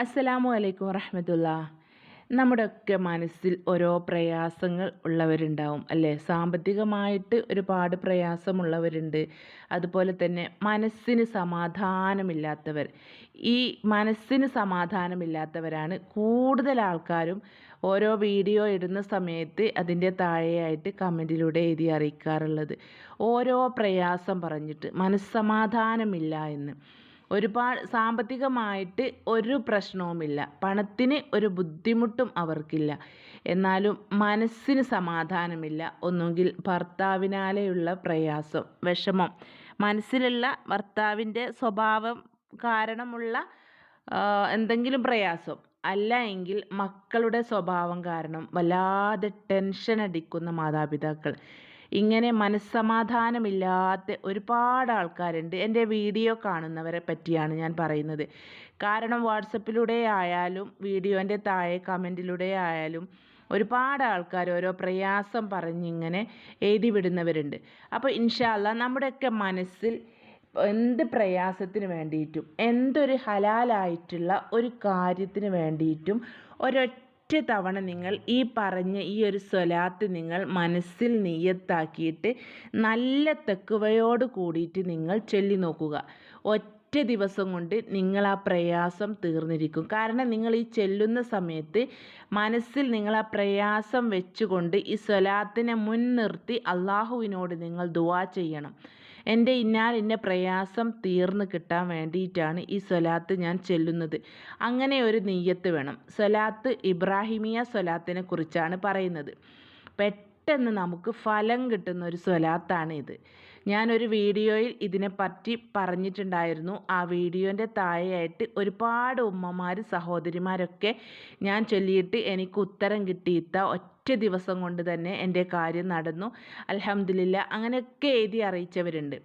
അസ്സലാമു അലൈക്കും വറഹമത്തുള്ള. നമ്മുടെയൊക്കെ മനസ്സിൽ ഓരോ പ്രയാസങ്ങൾ ഉള്ളവരുണ്ടാവും അല്ലേ? സാമ്പത്തികമായിട്ട് ഒരുപാട് പ്രയാസമുള്ളവരുണ്ട്. അതുപോലെ തന്നെ മനസ്സിന് സമാധാനമില്ലാത്തവർ. ഈ മനസ്സിന് സമാധാനമില്ലാത്തവരാണ് കൂടുതൽ ആൾക്കാരും. ഓരോ വീഡിയോ ഇടുന്ന സമയത്ത് അതിന്റെ താഴെയായിട്ട് കമന്റിലൂടെ എഴുതി അറിയിക്കാറുള്ളത്. ഓരോ പ്രയാസം പറഞ്ഞിട്ട് മനസ്സമാധാനമില്ല എന്ന്. ഒരുപാട് സാമ്പത്തികമായിട്ട് ഒരു പ്രശ്നവുമില്ല. പണത്തിന് ഒരു ബുദ്ധിമുട്ടും അവർക്കില്ല. എന്നാലും മനസ്സിന് സമാധാനമില്ല. ഒന്നുകിൽ ഭർത്താവിനാലെയുള്ള പ്രയാസം വിഷമം. മനസ്സിലുള്ള ഭർത്താവിന്റെ സ്വഭാവം കാരണമുള്ള എന്തെങ്കിലും പ്രയാസം. അല്ല എങ്കിൽ മക്കളുടെ സ്വഭാവം കാരണം വല്ലാതെ ടെൻഷൻ അടിക്കുന്ന മാതാപിതാക്കൾ. ഇങ്ങനെ മനസ്സമാധാനമില്ലാത്ത ഒരുപാട് ആൾക്കാരുണ്ട്. എന്റെ വീഡിയോ കാണുന്നവരെ പറ്റിയാണ് ഞാൻ പറയുന്നത്. കാരണം വാട്സപ്പിലൂടെ ആയാലും വീഡിയോന്റെ താഴെ കമന്റിലൂടെ ആയാലും ഒരുപാട് ആൾക്കാർ ഓരോ പ്രയാസം പറഞ്ഞിങ്ങനെ എഴുതി വിടുന്നവരുണ്ട്. അപ്പോൾ ഇൻഷാല്ല നമ്മുടെയൊക്കെ മനസ്സിൽ എന്ത് പ്രയാസത്തിന് വേണ്ടിയിട്ടും എന്തൊരു ഹലാലായിട്ടുള്ള ഒരു കാര്യത്തിന് വേണ്ടിയിട്ടും ഒരൊറ്റ ഒറ്റ തവണ നിങ്ങൾ ഈ പറഞ്ഞ ഈ ഒരു സ്വലാത്ത് നിങ്ങൾ മനസ്സിൽ നീയത്താക്കിയിട്ട് നല്ല തെക്കുവയോട് കൂടിയിട്ട് നിങ്ങൾ ചൊല്ലി നോക്കുക. ഒറ്റ ദിവസം കൊണ്ട് നിങ്ങൾ ആ പ്രയാസം തീർന്നിരിക്കും. കാരണം നിങ്ങൾ ഈ ചെല്ലുന്ന സമയത്ത് മനസ്സിൽ നിങ്ങൾ ആ പ്രയാസം വെച്ചുകൊണ്ട് ഈ സ്വലാത്തിനെ മുൻനിർത്തി അള്ളാഹുവിനോട് നിങ്ങൾ ദുവാ ചെയ്യണം. എന്റെ ഇന്നാൽ ഇന്ന പ്രയാസം തീർന്നു കിട്ടാൻ വേണ്ടിയിട്ടാണ് ഈ സ്വലാത്ത് ഞാൻ ചെല്ലുന്നത്. അങ്ങനെ ഒരു നെയ്യത്ത് വേണം. സ്വലാത്ത് ഇബ്രാഹിമിയ സ്വലാത്തിനെ കുറിച്ചാണ് പറയുന്നത്. പെട്ടെന്ന് നമുക്ക് ഫലം കിട്ടുന്ന ഒരു സ്വലാത്താണ് ഇത്. ഞാനൊരു വീഡിയോയിൽ ഇതിനെപ്പറ്റി പറഞ്ഞിട്ടുണ്ടായിരുന്നു. ആ വീഡിയോന്റെ താഴെയായിട്ട് ഒരുപാട് ഉമ്മമാർ സഹോദരിമാരൊക്കെ ഞാൻ ചൊല്ലിയിട്ട് എനിക്ക് ഉത്തരം കിട്ടിയിത്ത ഒറ്റ ദിവസം കൊണ്ട് തന്നെ എന്റെ കാര്യം നടന്നു. അലഹമില്ല അങ്ങനെയൊക്കെ എഴുതി അറിയിച്ചവരുണ്ട്.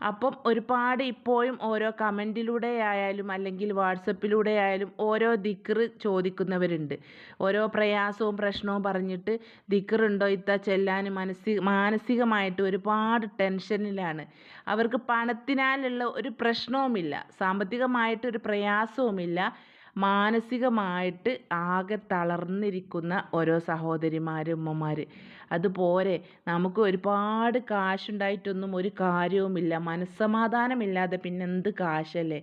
അപ്പം ഒരുപാട് ഇപ്പോഴും ഓരോ കമന്റിലൂടെ ആയാലും അല്ലെങ്കിൽ വാട്സപ്പിലൂടെ ആയാലും ഓരോ ദിക്റ് ചോദിക്കുന്നവരുണ്ട്. ഓരോ പ്രയാസവും പ്രശ്നവും പറഞ്ഞിട്ട് ദിക്റുണ്ടോ ഇത്ത ചെല്ലാൻ മനസ്സി മാനസികമായിട്ട് ഒരുപാട് ടെൻഷനിലാണ്. അവർക്ക് പണത്തിനാലുള്ള ഒരു പ്രശ്നവുമില്ല സാമ്പത്തികമായിട്ട് ഒരു പ്രയാസവുമില്ല. മാനസികമായിട്ട് ആകെ തളർന്നിരിക്കുന്ന ഓരോ സഹോദരിമാർ ഉമ്മമാർ അതുപോലെ നമുക്ക് ഒരുപാട് കാശുണ്ടായിട്ടൊന്നും ഒരു കാര്യവുമില്ല. മനസ്സമാധാനമില്ലാതെ പിന്നെന്ത് കാശല്ലേ?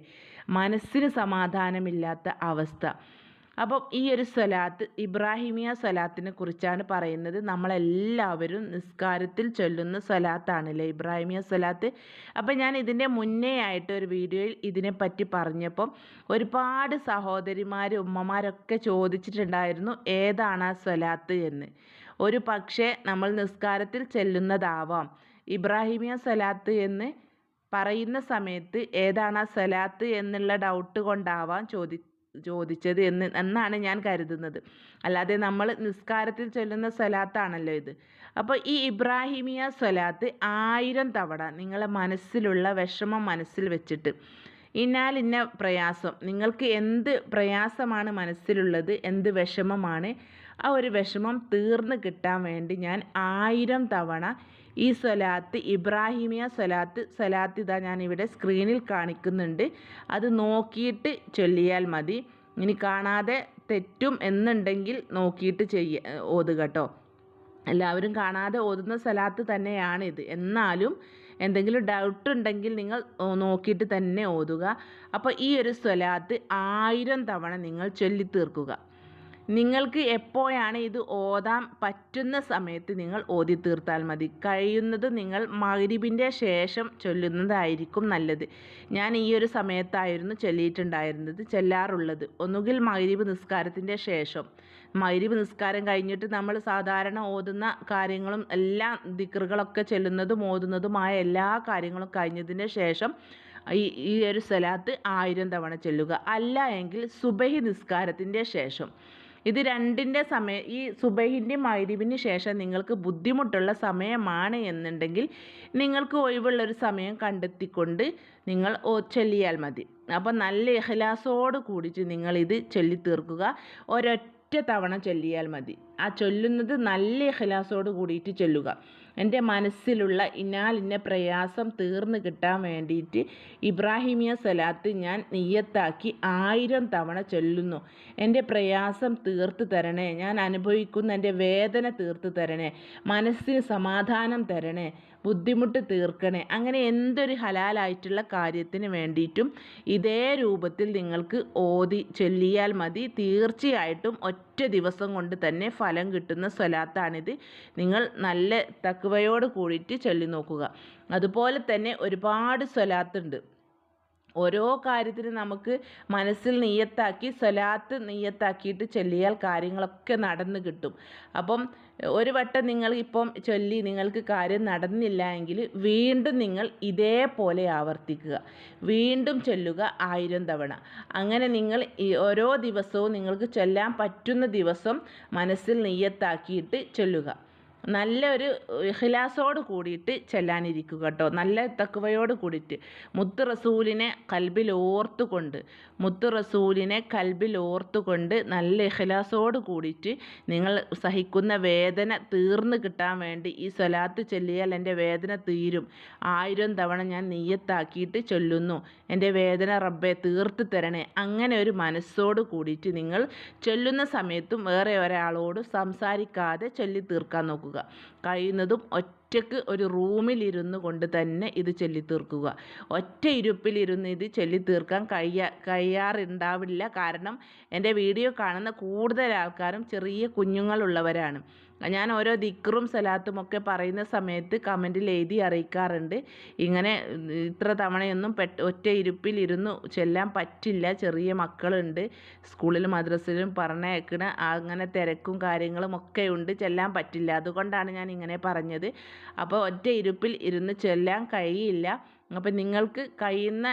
മനസ്സിന് സമാധാനമില്ലാത്ത അവസ്ഥ. അപ്പം ഈ ഒരു സ്വലാത്ത് ഇബ്രാഹിമിയ സ്വലാത്തിനെ കുറിച്ചാണ് പറയുന്നത്. നമ്മളെല്ലാവരും നിസ്കാരത്തിൽ ചൊല്ലുന്ന സ്വലാത്താണല്ലേ ഇബ്രാഹിമിയ സ്വലാത്ത് അപ്പം ഞാൻ ഇതിന്റെ മുന്നേ ആയിട്ട് ഒരു വീഡിയോയിൽ ഇതിനെപ്പറ്റി പറഞ്ഞപ്പം ഒരുപാട് സഹോദരിമാർ ഉമ്മമാരൊക്കെ ചോദിച്ചിട്ടുണ്ടായിരുന്നു ഏതാണ് ആ സ്വലാത്ത് എന്ന്. ഒരു പക്ഷേ നമ്മൾ നിസ്കാരത്തിൽ ചെല്ലുന്നതാവാം. ഇബ്രാഹിമിയ സ്വലാത്ത് എന്ന് പറയുന്ന സമയത്ത് ഏതാണ് ആ സ്വലാത്ത് എന്നുള്ള ഡൗട്ട് കൊണ്ടാവാം ചോദി ചോദിച്ചത് എന്ന് എന്നാണ് ഞാൻ കരുതുന്നത്. അല്ലാതെ നമ്മൾ നിസ്കാരത്തിൽ ചൊല്ലുന്ന സ്വലാത്താണല്ലോ ഇത്. അപ്പോൾ ഈ ഇബ്രാഹിമിയ സ്വലാത്ത് ആയിരം തവണ നിങ്ങളെ മനസ്സിലുള്ള വിഷമം മനസ്സിൽ വെച്ചിട്ട് ഇന്നാൽ ഇന്ന പ്രയാസം നിങ്ങൾക്ക് എന്ത് പ്രയാസമാണ് മനസ്സിലുള്ളത് എന്ത് വിഷമമാണ്? ആ ഒരു വിഷമം തീർന്നു കിട്ടാൻ വേണ്ടി ഞാൻ ആയിരം തവണ ഈ സ്വലാത്ത് ഇബ്രാഹിമിയ സ്വലാത്ത് സ്വലാത്ത് ഇതാ ഞാൻ ഇവിടെ സ്ക്രീനിൽ കാണിക്കുന്നുണ്ട്. അത് നോക്കിയിട്ട് ചൊല്ലിയാൽ മതി. ഇനി കാണാതെ തെറ്റും എന്നുണ്ടെങ്കിൽ നോക്കിയിട്ട് ചെയ്യ ഓതുക കേട്ടോ. എല്ലാവരും കാണാതെ ഓതുന്ന സ്ഥലത്ത് തന്നെയാണ് ഇത് എന്നാലും എന്തെങ്കിലും ഡൗട്ട് ഉണ്ടെങ്കിൽ നിങ്ങൾ നോക്കിയിട്ട് തന്നെ ഓതുക. അപ്പോൾ ഈ ഒരു സ്വലാത്ത് ആയിരം തവണ നിങ്ങൾ ചൊല്ലി തീർക്കുക നിങ്ങൾക്ക് എപ്പോഴാണ് ഇത് ഓതാൻ പറ്റുന്ന സമയത്ത് നിങ്ങൾ ഓതി തീർത്താൽ മതി. കഴിയുന്നത് നിങ്ങൾ മകരിബിന്റെ ശേഷം ചൊല്ലുന്നതായിരിക്കും നല്ലത്. ഞാൻ ഈ ഒരു സമയത്തായിരുന്നു ചൊല്ലിയിട്ടുണ്ടായിരുന്നത് ചെല്ലാറുള്ളത്. ഒന്നുകിൽ മഗ്രിബ് നിസ്കാരത്തിന്റെ ശേഷം. മഗ്രിബ് നിസ്കാരം കഴിഞ്ഞിട്ട് നമ്മൾ സാധാരണ ഓതുന്ന കാര്യങ്ങളും എല്ലാ ദിക്കറുകളൊക്കെ ചെല്ലുന്നതും ഓതുന്നതുമായ എല്ലാ കാര്യങ്ങളും കഴിഞ്ഞതിന് ശേഷം ഈ ഈ ഒരു സ്ഥലത്ത് ആയിരം തവണ ചെല്ലുക. അല്ല എങ്കിൽ സുബഹി നിസ്കാരത്തിന്റെ ശേഷം. ഇത് രണ്ടിന്റെ സമയം ഈ സുബഹിന്റെ മൈരിവിന് ശേഷം നിങ്ങൾക്ക് ബുദ്ധിമുട്ടുള്ള സമയമാണ് എന്നുണ്ടെങ്കിൽ നിങ്ങൾക്ക് ഒഴിവുള്ളൊരു സമയം കണ്ടെത്തിക്കൊണ്ട് നിങ്ങൾ ചൊല്ലിയാൽ മതി. അപ്പോൾ നല്ല ഇഹ്ലാസോട് കൂടിച്ച് നിങ്ങളിത് ചൊല്ലി തീർക്കുക ഒരൊറ്റ തവണ ചൊല്ലിയാൽ മതി. ആ ചൊല്ലുന്നത് നല്ല ഇഖലാസോട് കൂടിയിട്ട് ചൊല്ലുക. എന്റെ മനസ്സിലുള്ള ഇന്നാലിന്റെ ഇന്ന പ്രയാസം തീർന്നു കിട്ടാൻ വേണ്ടിയിട്ട് ഇബ്രാഹിമിയ സലാത്ത് ഞാൻ നെയ്യത്താക്കി ആയിരം തവണ ചൊല്ലുന്നു. എന്റെ പ്രയാസം തീർത്ത് തരണേ ഞാൻ അനുഭവിക്കുന്ന എന്റെ വേദന തീർത്ത് തരണേ മനസ്സിന് സമാധാനം തരണേ ബുദ്ധിമുട്ട് തീർക്കണേ അങ്ങനെ എന്തൊരു ഹലാലായിട്ടുള്ള കാര്യത്തിന് വേണ്ടിയിട്ടും ഇതേ രൂപത്തിൽ നിങ്ങൾക്ക് ഓതി ചൊല്ലിയാൽ മതി. തീർച്ചയായിട്ടും ഒറ്റ ദിവസം കൊണ്ട് തന്നെ ഫലം കിട്ടുന്ന സ്വലാത്താണിത്. നിങ്ങൾ നല്ല തക്കുവയോട് കൂടിയിട്ട് ചൊല്ലി നോക്കുക അതുപോലെ തന്നെ ഒരുപാട് സ്വലാത്തുണ്ട്. ഓരോ കാര്യത്തിനും നമുക്ക് മനസ്സിൽ നീയത്താക്കി സ്വലാത്ത് നീയത്താക്കിയിട്ട് ചൊല്ലിയാൽ കാര്യങ്ങളൊക്കെ നടന്നു കിട്ടും. അപ്പം ഒരു വട്ടം നിങ്ങൾ ഇപ്പം ചൊല്ലി നിങ്ങൾക്ക് കാര്യം നടന്നില്ല എങ്കിൽ വീണ്ടും നിങ്ങൾ ഇതേപോലെ ആവർത്തിക്കുക. വീണ്ടും ചൊല്ലുക ആയിരം തവണ. അങ്ങനെ നിങ്ങൾ ഓരോ ദിവസവും നിങ്ങൾക്ക് ചൊല്ലാൻ പറ്റുന്ന ദിവസം മനസ്സിൽ നീയത്താക്കിയിട്ട് ചൊല്ലുക. നല്ലൊരു ഇഖ്ലാസോട് കൂടിയിട്ട് ചെല്ലാനിരിക്കുക കേട്ടോ. നല്ല തക്കുവയോട് കൂടിയിട്ട്. മുത്ത് റസൂലിനെ കൽബിൽ ഓർത്തുകൊണ്ട് മുത്ത് റസൂലിനെ കൽബിൽ ഓർത്തുകൊണ്ട് നല്ല ഇഖ്ലാസോട് കൂടിയിട്ട് നിങ്ങൾ സഹിക്കുന്ന വേദന തീർന്നു കിട്ടാൻ വേണ്ടി ഈ സ്വലാത്ത് ചൊല്ലിയാൽ എന്റെ വേദന തീരും. ആയിരം തവണ ഞാൻ നെയ്യത്താക്കിയിട്ട് ചൊല്ലുന്നു. എന്റെ വേദന റബ്ബെ തീർത്ത് തരണേ. അങ്ങനെ ഒരു മനസ്സോട് കൂടിയിട്ട് നിങ്ങൾ ചൊല്ലുന്ന സമയത്തും വേറെ ഒരാളോട് സംസാരിക്കാതെ ചൊല്ലി തീർക്കാൻ നോക്കുക കഴിയുന്നതും ഒറ്റയ്ക്ക് ഒരു റൂമിലിരുന്നു കൊണ്ട് തന്നെ ഇത് ചൊല്ലിത്തീർക്കുക. ഒറ്റ ഇരുപ്പിലിരുന്ന് ഇത് ചൊല്ലിത്തീർക്കാൻ കഴിയാ കഴിയാറുണ്ടാവില്ല. കാരണം എന്റെ വീഡിയോ കാണുന്ന കൂടുതൽ ആൾക്കാരും ചെറിയ കുഞ്ഞുങ്ങളുള്ളവരാണ്. ഞാൻ ഓരോ ദിക്റും സലാത്തും ഒക്കെ പറയുന്ന സമയത്ത് കമന്റിൽ എഴുതി അറിയിക്കാറുണ്ട്. ഇങ്ങനെ ഇത്ര തവണയൊന്നും പെട്ട ഒറ്റ ഇരുപ്പിൽ ഇരുന്ന് ചെല്ലാൻ പറ്റില്ല. ചെറിയ മക്കളുണ്ട്. സ്കൂളിലും മദ്രസയിലും പറഞ്ഞേക്കണ അങ്ങനെ തിരക്കും കാര്യങ്ങളും ഒക്കെ ഉണ്ട്. ചെല്ലാൻ പറ്റില്ല. അതുകൊണ്ടാണ് ഞാൻ ഇങ്ങനെ പറഞ്ഞത്. അപ്പോൾ ഒറ്റ ഇരുപ്പിൽ ഇരുന്ന് ചെല്ലാൻ കഴിയില്ല. അപ്പം നിങ്ങൾക്ക് കഴിയുന്ന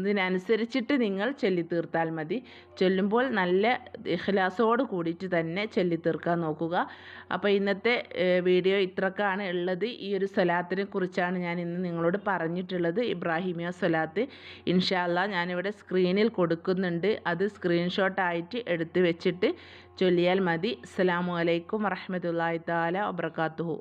ഇതിനനുസരിച്ചിട്ട് നിങ്ങൾ ചൊല്ലിത്തീർത്താൽ മതി. ചൊല്ലുമ്പോൾ നല്ല ഇഖ്ലാസോട് കൂടിയിട്ട് തന്നെ ചൊല്ലിത്തീർക്കാൻ നോക്കുക. അപ്പോൾ ഇന്നത്തെ വീഡിയോ ഇത്രക്കാണ് ഉള്ളത്. ഈ ഒരു സ്വലാത്തിനെ കുറിച്ചാണ് ഞാൻ ഇന്ന് നിങ്ങളോട് പറഞ്ഞിട്ടുള്ളത്. ഇബ്രാഹിമിയ സ്വലാത്ത്. ഇൻഷാല്ല ഞാനിവിടെ സ്ക്രീനിൽ കൊടുക്കുന്നുണ്ട്. അത് സ്ക്രീൻഷോട്ടായിട്ട് എടുത്ത് വെച്ചിട്ട് ചൊല്ലിയാൽ മതി. അസ്സാം വലൈക്കും വറഹമത്തല്ലാ താല വബർക്കാത്തുഹു